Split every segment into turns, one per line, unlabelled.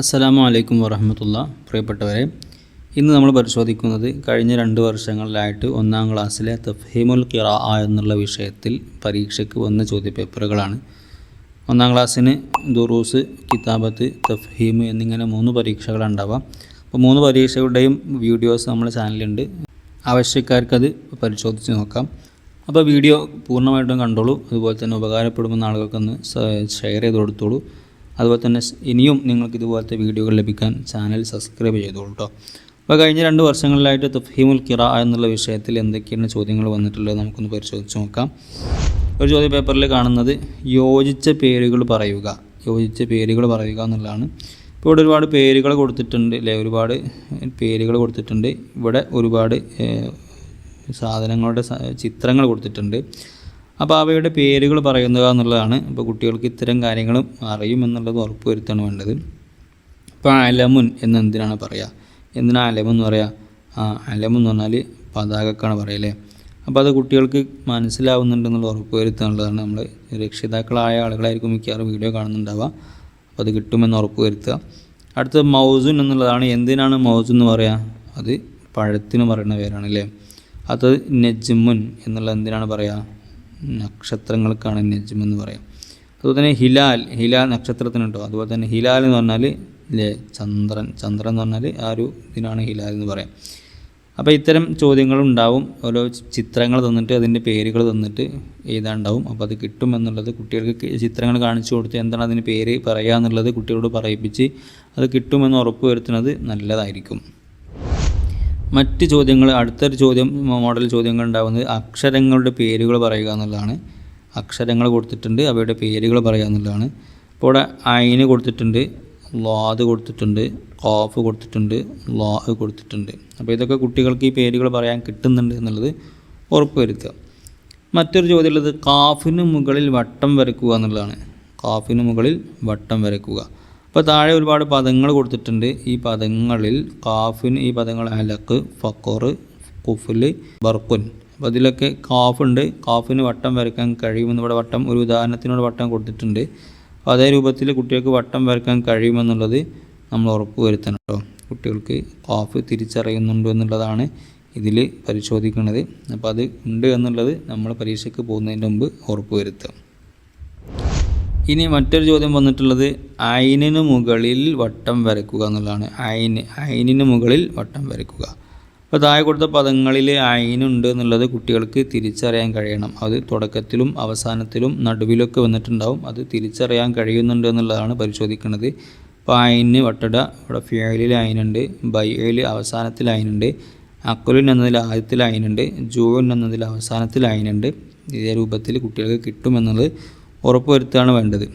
അസ്സലാമു അലൈക്കും വറഹമത്തുള്ള. പ്രിയപ്പെട്ടവരെ ഇന്ന് നമ്മൾ പരിശോധിക്കുന്നത് കഴിഞ്ഞ രണ്ട് വർഷങ്ങളിലായിട്ട് ഒന്നാം ക്ലാസ്സിലെ തഫീമുൽ കിറ എന്നുള്ള വിഷയത്തിൽ പരീക്ഷയ്ക്ക് വന്ന ചോദ്യപേപ്പറുകളാണ്. ഒന്നാം ക്ലാസ്സിന് ദുറൂസ് കിതാബത്ത് തഫ്ഹീം എന്നിങ്ങനെ മൂന്ന് പരീക്ഷകളുണ്ടാവാം. അപ്പോൾ മൂന്ന് പരീക്ഷകളുടെയും വീഡിയോസ് നമ്മുടെ ചാനലുണ്ട് ആവശ്യക്കാർക്കത് പരിശോധിച്ച് നോക്കാം. അപ്പോൾ വീഡിയോ പൂർണമായിട്ടും കണ്ടോളൂ. അതുപോലെ തന്നെ ഉപകാരപ്പെടുമെന്ന ആളുകൾക്കൊന്ന് ഷെയർ ചെയ്ത് കൊടുത്തോളൂ. അതുപോലെ തന്നെ ഇനിയും നിങ്ങൾക്ക് ഇതുപോലത്തെ വീഡിയോകൾ ലഭിക്കാൻ ചാനൽ സബ്സ്ക്രൈബ് ചെയ്തോളൂ കേട്ടോ അപ്പോൾ കഴിഞ്ഞ രണ്ട് വർഷങ്ങളിലായിട്ട് തഫ്ഹീമുൽ കിറ എന്നുള്ള വിഷയത്തിൽ എന്തൊക്കെയാണ് ചോദ്യങ്ങൾ വന്നിട്ടുള്ളത് നമുക്കൊന്ന് പരിശോധിച്ച് നോക്കാം. ഒരു ചോദ്യ പേപ്പറിൽ കാണുന്നത് യോജിച്ച പേരുകൾ പറയുക യോജിച്ച പേരുകൾ പറയുക എന്നുള്ളതാണ്. ഇപ്പോൾ ഇവിടെ ഒരുപാട് പേരുകൾ കൊടുത്തിട്ടുണ്ട് അല്ലേ ഒരുപാട് പേരുകൾ കൊടുത്തിട്ടുണ്ട്. ഇവിടെ ഒരുപാട് സാധനങ്ങളുടെ ചിത്രങ്ങൾ കൊടുത്തിട്ടുണ്ട്. അപ്പോൾ അവയുടെ പേരുകൾ പറയുന്നത് എന്നുള്ളതാണ്. അപ്പോൾ കുട്ടികൾക്ക് ഇത്തരം കാര്യങ്ങളും അറിയുമെന്നുള്ളത് ഉറപ്പുവരുത്താണ് വേണ്ടത്. ഇപ്പോൾ അലമുൻ എന്ന് എന്തിനാണ് പറയുക എന്ന് അലമെന്ന് പറയുക ആ അലമെന്ന് പറഞ്ഞാൽ പതാകക്കാണ് പറയല്ലേ? അപ്പോൾ അത് കുട്ടികൾക്ക് മനസ്സിലാവുന്നുണ്ടെന്നുള്ള ഉറപ്പുവരുത്താനുള്ളതാണ് നമ്മൾ രക്ഷിതാക്കളായ ആളുകളായിരിക്കും മിക്കവാറും വീഡിയോ കാണുന്നുണ്ടാവുക. അപ്പോൾ അത് കിട്ടുമെന്ന് ഉറപ്പുവരുത്തുക. അടുത്തത് മൗസുൻ എന്നുള്ളതാണ്. എന്തിനാണ് മൗസു എന്ന് പറയുക അത് പഴത്തിന് പറയുന്ന പേരാണ് അല്ലേ അത് നെജ്മുൻ എന്നുള്ളത് എന്തിനാണ് പറയുക നക്ഷത്രങ്ങൾക്കാണ് നജ്മ എന്ന് പറയാം. അതുപോലെ തന്നെ ഹിലാൽ ഹിലാൽ നക്ഷത്രത്തിന് കേട്ടോ അതുപോലെ തന്നെ ഹിലാൽ എന്ന് പറഞ്ഞാൽ ഇല്ലേ ചന്ദ്രൻ ചന്ദ്രൻ എന്ന് പറഞ്ഞാൽ ആ ഒരു ഇതിനാണ് ഹിലാൽ എന്ന് പറയാം. അപ്പോൾ ഇത്തരം ചോദ്യങ്ങളുണ്ടാവും. ഓരോ ചിത്രങ്ങൾ തന്നിട്ട് അതിന്റെ പേരുകൾ തന്നിട്ട് എഴുതാണ്ടാവും അപ്പോൾ അത് കിട്ടുമെന്നുള്ളത് കുട്ടികൾക്ക് ചിത്രങ്ങൾ കാണിച്ചു കൊടുത്ത് എന്താണ് അതിന്റെ പേര് പറയുക എന്നുള്ളത് കുട്ടികളോട് പറയിപ്പിച്ച് അത് കിട്ടുമെന്ന് ഉറപ്പ് വരുത്തുന്നത് നല്ലതായിരിക്കും. മറ്റ് ചോദ്യങ്ങൾ അടുത്തൊരു ചോദ്യം മോഡൽ ചോദ്യങ്ങൾ ഉണ്ടാകുന്നത് അക്ഷരങ്ങളുടെ പേരുകൾ പറയുക എന്നുള്ളതാണ്. അക്ഷരങ്ങൾ കൊടുത്തിട്ടുണ്ട് അവയുടെ പേരുകൾ പറയുക എന്നുള്ളതാണ്. ഇപ്പോൾ ഇവിടെ അയിന് കൊടുത്തിട്ടുണ്ട് ലാദ് കൊടുത്തിട്ടുണ്ട് കോഫ് കൊടുത്തിട്ടുണ്ട് ലോ കൊടുത്തിട്ടുണ്ട്. അപ്പോൾ ഇതൊക്കെ കുട്ടികൾക്ക് ഈ പേരുകൾ പറയാൻ കിട്ടുന്നുണ്ട് എന്നുള്ളത് ഉറപ്പ് വരുത്തുക മറ്റൊരു ചോദ്യം ഉള്ളത് കാഫിന് മുകളിൽ വട്ടം വരക്കുക എന്നുള്ളതാണ്. കാഫിന് മുകളിൽ വട്ടം വരയ്ക്കുക. അപ്പോൾ താഴെ ഒരുപാട് പദങ്ങൾ കൊടുത്തിട്ടുണ്ട്. ഈ പദങ്ങളിൽ കാഫിന് ഈ പദങ്ങൾ അലക്ക് ഫക്കോർ കുഫുൽ ബർക്കുൻ അപ്പോൾ അതിലൊക്കെ കാഫുണ്ട് കാഫിന് വട്ടം വരയ്ക്കാൻ കഴിയുമെന്ന് ഇവിടെ വട്ടം ഒരു ഉദാഹരണത്തിനോട് വട്ടം കൊടുത്തിട്ടുണ്ട്. അപ്പോൾ അതേ രൂപത്തിൽ കുട്ടികൾക്ക് വട്ടം വരയ്ക്കാൻ കഴിയുമെന്നുള്ളത് നമ്മൾ ഉറപ്പ് വരുത്തണം കേട്ടോ. കുട്ടികൾക്ക് കാഫ് തിരിച്ചറിയുന്നുണ്ടോ എന്നുള്ളതാണ് ഇതിൽ പരിശോധിക്കുന്നത്. അപ്പോൾ അത് ഉണ്ട് എന്നുള്ളത് നമ്മൾ പരീക്ഷയ്ക്ക് പോകുന്നതിന് മുമ്പ് ഉറപ്പ് വരുത്തുക. ഇനി മറ്റൊരു ചോദ്യം വന്നിട്ടുള്ളത് അയിനിന് മുകളിൽ വട്ടം വരയ്ക്കുക എന്നുള്ളതാണ്. അയിന് അയിനിന് മുകളിൽ വട്ടം വരയ്ക്കുക. അപ്പോൾ താഴെ കൊടുത്ത പദങ്ങളിൽ അയിനുണ്ട് എന്നുള്ളത് കുട്ടികൾക്ക് തിരിച്ചറിയാൻ കഴിയണം. അത് തുടക്കത്തിലും അവസാനത്തിലും നടുവിലൊക്കെ വന്നിട്ടുണ്ടാവും. അത് തിരിച്ചറിയാൻ കഴിയുന്നുണ്ട് എന്നുള്ളതാണ് പരിശോധിക്കുന്നത്. അപ്പോൾ അയിന് വട്ടട ഇവിടെ ഫിയലിൽ അയിനുണ്ട് ബൈയിൽ അവസാനത്തിൽ അയിനുണ്ട് അക്കുലിൻ എന്നതിൽ ആദ്യത്തിൽ അയിനുണ്ട് ജൂൻ എന്നതിൽ അവസാനത്തിൽ അയിനുണ്ട്. ഇതേ രൂപത്തിൽ കുട്ടികൾക്ക് കിട്ടുമെന്നുള്ളത് ഉറപ്പുവരുത്തുകയാണ് വേണ്ടത്.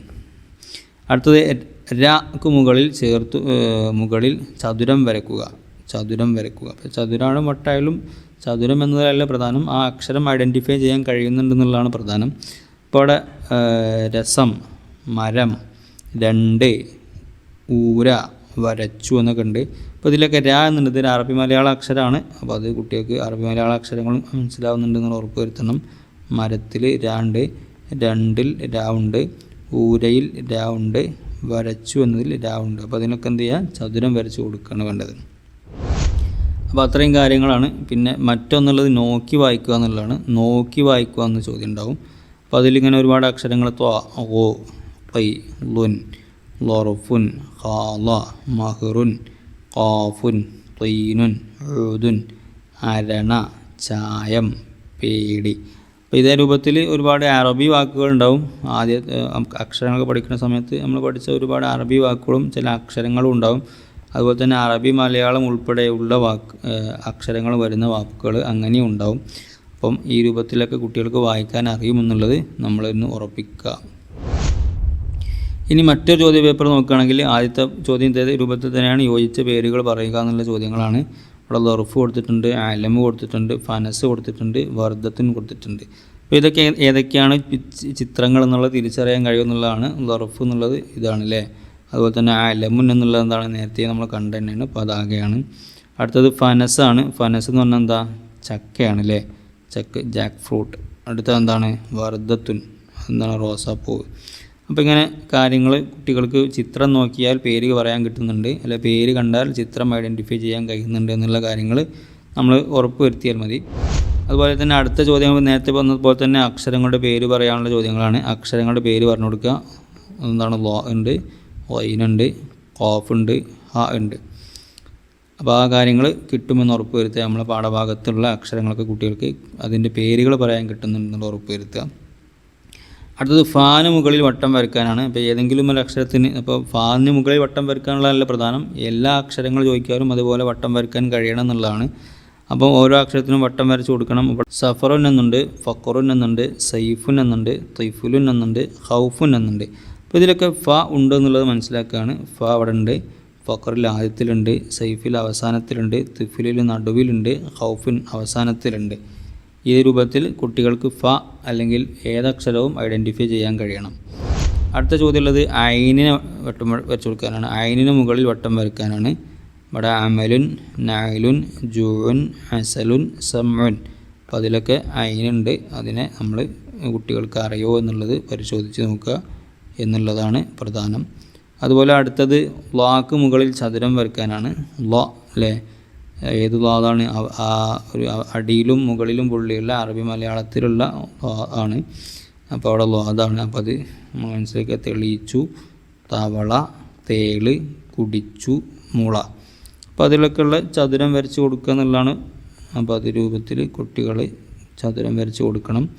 അടുത്തത് രാക്ക് മുകളിൽ ചേർത്ത് മുകളിൽ ചതുരം വരക്കുക ചതുരം വരക്കുക അപ്പോൾ ചതുരാണ് മട്ടായാലും ചതുരം എന്നതല്ല പ്രധാനം. ആ അക്ഷരം ഐഡന്റിഫൈ ചെയ്യാൻ കഴിയുന്നുണ്ടെന്നുള്ളതാണ് പ്രധാനം. ഇപ്പോൾ അവിടെ രസം മരം രണ്ട് ഊര വരച്ചു എന്നൊക്കെ ഉണ്ട്. അപ്പോൾ ഇതിലൊക്കെ രാ എന്നുണ്ട്. ഒരു അറബി മലയാള അക്ഷരമാണ് അപ്പോൾ അത് കുട്ടികൾക്ക് അറബി മലയാള അക്ഷരങ്ങളും മനസ്സിലാവുന്നുണ്ടെന്ന് ഉറപ്പ് വരുത്തണം മരത്തിൽ രാണ്ട് രണ്ടിൽ രാവുണ്ട് ഊരയിൽ രാവുണ്ട് വരച്ചു എന്നതിൽ രാവുണ്ട്. അപ്പോൾ അതിനൊക്കെ എന്ത് ചെയ്യുക ചതുരം വരച്ച് കൊടുക്കുകയാണ് വേണ്ടത്. അപ്പോൾ അത്രയും കാര്യങ്ങളാണ്. പിന്നെ മറ്റൊന്നുള്ളത് നോക്കി വായിക്കുക എന്നുള്ളതാണ്. നോക്കി വായിക്കുക എന്ന ചോദ്യം ഉണ്ടാവും. അപ്പോൾ അതിലിങ്ങനെ ഒരുപാട് അക്ഷരങ്ങൾ ത്വാ ഓ പൈ ലുൻ ലൊറഫുൻ ഹാല മഹറുൻ ഖാഫുൻ ത്വീനുൻ ഉദുൻ അരണ ചായം പേടി. അപ്പോൾ ഇതേ രൂപത്തിൽ ഒരുപാട് അറബി വാക്കുകൾ ഉണ്ടാവും ആദ്യ അക്ഷരങ്ങളൊക്കെ പഠിക്കുന്ന സമയത്ത് നമ്മൾ പഠിച്ച ഒരുപാട് അറബി വാക്കുകളും ചില അക്ഷരങ്ങളും ഉണ്ടാവും. അതുപോലെ തന്നെ അറബി മലയാളം ഉൾപ്പെടെയുള്ള വാക്ക് അക്ഷരങ്ങൾ വരുന്ന വാക്കുകൾ അങ്ങനെയും ഉണ്ടാവും. അപ്പം ഈ രൂപത്തിലൊക്കെ കുട്ടികൾക്ക് വായിക്കാൻ അറിയുമെന്നുള്ളത് നമ്മളിന്ന് ഉറപ്പിക്കുക ഇനി മറ്റൊരു ചോദ്യ പേപ്പർ നോക്കുകയാണെങ്കിൽ ആദ്യത്തെ ചോദ്യം രൂപത്തിൽ തന്നെയാണ് യോജിച്ച പേരുകൾ പറയുക എന്നുള്ള ചോദ്യങ്ങളാണ്. ഇവിടെ ലൊറഫ് കൊടുത്തിട്ടുണ്ട് അലമ് കൊടുത്തിട്ടുണ്ട് ഫനസ് കൊടുത്തിട്ടുണ്ട് വർദ്ധത്തിന് കൊടുത്തിട്ടുണ്ട്. അപ്പോൾ ഇതൊക്കെ ഏതൊക്കെയാണ് ചിത്രങ്ങൾ എന്നുള്ളത് തിരിച്ചറിയാൻ കഴിയുമെന്നുള്ളതാണ് ലൊറഫ് എന്നുള്ളത് ഇതാണ് അല്ലേ? അതുപോലെ തന്നെ അലമുൻ എന്നുള്ളത് എന്താണ് നേരത്തെ നമ്മൾ കണ്ടു തന്നെയാണ് പതാകയാണ് അടുത്തത് ഫനസാണ് ഫനസ് എന്ന് പറഞ്ഞാൽ എന്താ? ചക്കയാണ് അല്ലേ? ചക്ക ജാക്ക് ഫ്രൂട്ട്. അടുത്തത് എന്താണ്? വർദ്ധത്തുൻ. എന്താണ് റോസാപ്പൂവ് അപ്പോൾ ഇങ്ങനെ കാര്യങ്ങൾ കുട്ടികൾക്ക് ചിത്രം നോക്കിയാൽ പേര് പറയാൻ കിട്ടുന്നുണ്ട്. അല്ലെ പേര് കണ്ടാൽ ചിത്രം ഐഡന്റിഫൈ ചെയ്യാൻ കഴിയുന്നുണ്ട് എന്നുള്ള കാര്യങ്ങൾ നമ്മൾ ഉറപ്പ് വരുത്തിയാൽ മതി. അതുപോലെ തന്നെ അടുത്ത ചോദ്യങ്ങൾ നേരത്തെ പറഞ്ഞതുപോലെ തന്നെ അക്ഷരങ്ങളുടെ പേര് പറയാനുള്ള ചോദ്യങ്ങളാണ്. അക്ഷരങ്ങളുടെ പേര് പറഞ്ഞു കൊടുക്കുക. എന്താണ്? ലോ ഉണ്ട് വൈനുണ്ട് കോഫ് ഉണ്ട് ഹ ഉണ്ട്. അപ്പോൾ ആ കാര്യങ്ങൾ കിട്ടുമെന്ന് ഉറപ്പ് വരുത്തുക നമ്മളെ പാഠഭാഗത്തുള്ള അക്ഷരങ്ങളൊക്കെ കുട്ടികൾക്ക് അതിന്റെ പേരുകൾ പറയാൻ കിട്ടുന്നുണ്ടെന്നുള്ള ഉറപ്പ് വരുത്തുക അടുത്തത് ഫാന് മുകളിൽ വട്ടം വരയ്ക്കാനാണ്. ഇപ്പോൾ ഏതെങ്കിലും ഒരു അക്ഷരത്തിന് അപ്പോൾ ഫാനിന് മുകളിൽ വട്ടം വരയ്ക്കാനുള്ളതല്ല പ്രധാനം എല്ലാ അക്ഷരങ്ങളും ചോദിക്കാനും അതുപോലെ വട്ടം വരയ്ക്കാൻ കഴിയണം എന്നുള്ളതാണ്. അപ്പോൾ ഓരോ അക്ഷരത്തിനും വട്ടം വരച്ച് കൊടുക്കണം. സഫറുൻ എന്നുണ്ട് ഫക്കറുൻ എന്നുണ്ട് സൈഫുൻ എന്നുണ്ട് തൈഫുലുൻ എന്നുണ്ട് ഹൗഫുൻ എന്നുണ്ട്. അപ്പോൾ ഇതിലൊക്കെ ഫ ഉണ്ട് എന്നുള്ളത് മനസ്സിലാക്കുകയാണ് ഫ അവിടെ ഉണ്ട് ഫക്കറിൽ ആദ്യത്തിലുണ്ട് സൈഫിൽ അവസാനത്തിലുണ്ട് തിഫിലിൽ നടുവിലുണ്ട് ഹൗഫിൻ അവസാനത്തിലുണ്ട്. ഈ രൂപത്തിൽ കുട്ടികൾക്ക് ഫ അല്ലെങ്കിൽ ഏതക്ഷരവും ഐഡന്റിഫൈ ചെയ്യാൻ കഴിയണം. അടുത്ത ചോദ്യമുള്ളത് അയിനിനെ വട്ടം വരച്ചു കൊടുക്കാനാണ്. അയിനിന് മുകളിൽ വട്ടം വരയ്ക്കാനാണ്. ഇവിടെ അമലുൻ നായലുൻ ജൂൻ അസലുൻ സമ്മുൻ അപ്പോൾ അതിലൊക്കെ അയിനുണ്ട് അതിനെ നമ്മൾ കുട്ടികൾക്ക് അറിയോ എന്നുള്ളത് പരിശോധിച്ച് നോക്കുക എന്നുള്ളതാണ് പ്രധാനം. അതുപോലെ അടുത്തത് ലാക്ക് മുകളിൽ ചതുരം വരയ്ക്കാനാണ്. ലോ. അല്ലേ ഏത് ലാതാണ് ആ ഒരു അടിയിലും മുകളിലും പുള്ളിയുള്ള അറബി മലയാളത്തിലുള്ള ആണ്. അപ്പോൾ അവിടെ ലോതാണ് അപ്പോൾ അത് മനസ്സിലേക്ക് തെളിയിച്ചു. തവള തേൾ കുടിച്ചു മുള. അപ്പോൾ അതിലൊക്കെയുള്ള ചതുരം വരച്ച് കൊടുക്കുക എന്നുള്ളതാണ്. അപ്പോൾ അത് രൂപത്തിൽ കുട്ടികൾ ചതുരം വരച്ച് കൊടുക്കണം.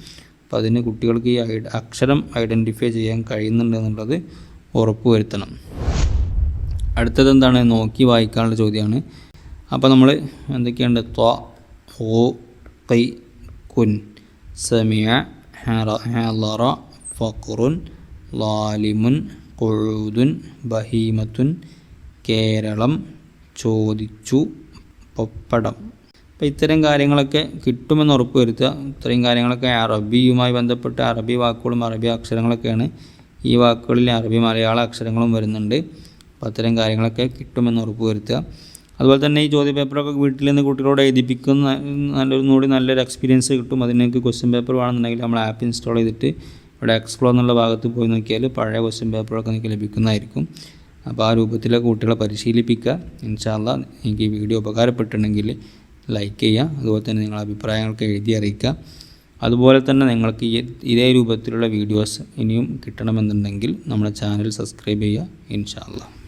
അപ്പോൾ അതിന് കുട്ടികൾക്ക് ഈ അക്ഷരം ഐഡന്റിഫൈ ചെയ്യാൻ കഴിയുന്നുണ്ട് എന്നുള്ളത് ഉറപ്പ് വരുത്തണം അടുത്തത് എന്താണ്? നോക്കി വായിക്കാനുള്ള ചോദ്യമാണ്. അപ്പോൾ നമ്മൾ എന്തൊക്കെയുണ്ട്? ത്വ ഹോ കൈ കുൻ സമിയ ഹലറ ഫക്റുൻ ലാലിമുൻ കൊഴുതുൻ ബഹീമത്തുൻ കേരളം ചോദിച്ചു പപ്പടം. അപ്പോൾ ഇത്തരം കാര്യങ്ങളൊക്കെ കിട്ടുമെന്ന് ഉറപ്പ് വരുത്തുക. ഇത്രയും കാര്യങ്ങളൊക്കെ അറബിയുമായി ബന്ധപ്പെട്ട അറബി വാക്കുകളും അറബി അക്ഷരങ്ങളൊക്കെയാണ് ഈ വാക്കുകളിൽ അറബി മലയാള അക്ഷരങ്ങളും വരുന്നുണ്ട്. അപ്പോൾ അത്തരം കാര്യങ്ങളൊക്കെ കിട്ടുമെന്ന് ഉറപ്പ് വരുത്തുക. അതുപോലെ തന്നെ ഈ ചോദ്യ പേപ്പറൊക്കെ വീട്ടിൽ നിന്ന് കുട്ടികളോട് എഴുതിപ്പിക്കുന്ന നല്ലൊരു കൂടി നല്ലൊരു എക്സ്പീരിയൻസ് കിട്ടും. അതിനൊക്കെ ക്വസ്റ്റ്യൻ പേപ്പർ വേണമെന്നുണ്ടെങ്കിൽ നമ്മൾ ആപ്പ് ഇൻസ്റ്റാൾ ചെയ്തിട്ട് ഇവിടെ എക്സ്പ്ലോർ എന്നുള്ള ഭാഗത്ത് പോയി നോക്കിയാൽ പഴയ ക്വസ്റ്റ്യൻ പേപ്പറൊക്കെ നിങ്ങൾക്ക് ലഭിക്കുന്നതായിരിക്കും. അപ്പോൾ ആ രൂപത്തിലെ കുട്ടികളെ പരിശീലിപ്പിക്കുക. ഇൻഷാല്ല എനിക്ക് ഈ വീഡിയോ ഉപകാരപ്പെട്ടിട്ടുണ്ടെങ്കിൽ ലൈക്ക് ചെയ്യുക. അതുപോലെ തന്നെ നിങ്ങളുടെ അഭിപ്രായങ്ങളൊക്കെ എഴുതി അറിയിക്കുക. അതുപോലെ തന്നെ നിങ്ങൾക്ക് ഇതേ രൂപത്തിലുള്ള വീഡിയോസ് ഇനിയും കിട്ടണമെന്നുണ്ടെങ്കിൽ നമ്മുടെ ചാനൽ സബ്സ്ക്രൈബ് ചെയ്യുക. ഇൻഷാല്ല